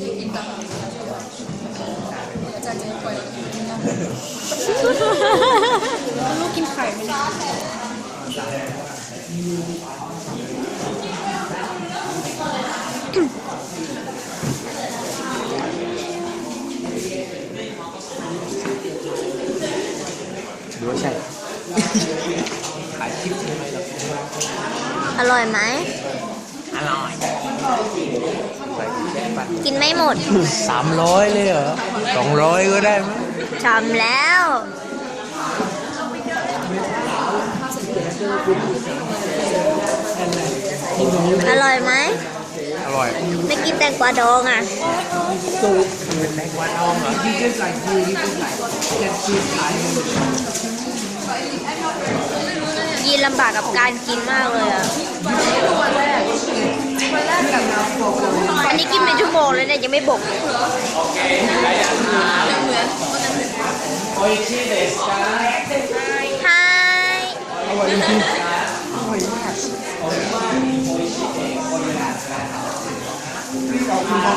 ลูกกินไข่ไหมเนี่ยหรือว่าใช่ขายคลิปใช่ไหมล่ะอร่อยไหม อร่อย กินไม่หมด สามร้อยเลยเหรอสองร้อยก็ได้มั้ยทำแล้ว อร่อยไหม อร่อย ไม่กินแตงกวาดองอะเป็นแตงกวาดองเหรอที่จะใส่คือที่จะใส่แค่ชีสขายยีนลำบากกับการกินมากเลยอะ จิ้มเป็นชั่วโมงเลยเนี่ยยังไม่บกเลยโอ้ยชีเดสกาไฮอร่อยมากอร่อยมาก